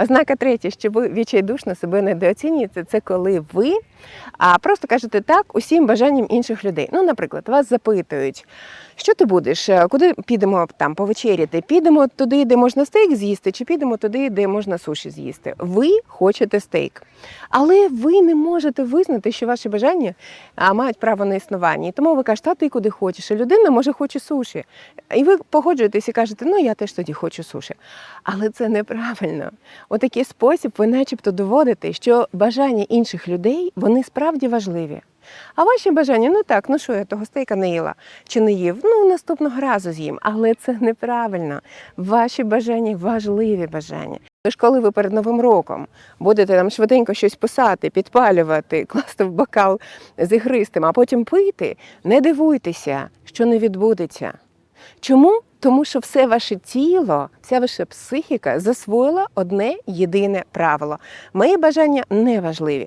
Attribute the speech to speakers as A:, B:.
A: Ознака третя, що ви відчайдушно себе недооцінюєте, це коли ви просто кажете так усім бажанням інших людей. Ну, наприклад, вас запитують, що ти будеш, Е, куди підемо там повечеряти? Підемо туди, де можна стейк з'їсти, чи підемо туди, де можна суші з'їсти. Ви хочете стейк, але ви не можете визнати, що ваші бажання мають право на існування. І тому ви кажете, а ти куди хочеш? А людина може хоче суші. І ви погоджуєтесь і кажете, ну я теж тоді хочу суші. Але це неправильно. У такий спосіб ви начебто доводите, що бажання інших людей вони справді важливі. А ваші бажання, ну так, ну що я того стейка не їла чи не їв? Ну наступного разу з'їм. Але це неправильно. Ваші бажання важливі бажання. Тож, коли ви перед новим роком будете там швиденько щось писати, підпалювати, класти в бокал з ігристим, а потім пити, не дивуйтеся, що не відбудеться. Чому? Тому що все ваше тіло, вся ваша психіка засвоїла одне єдине правило. Мої бажання не важливі.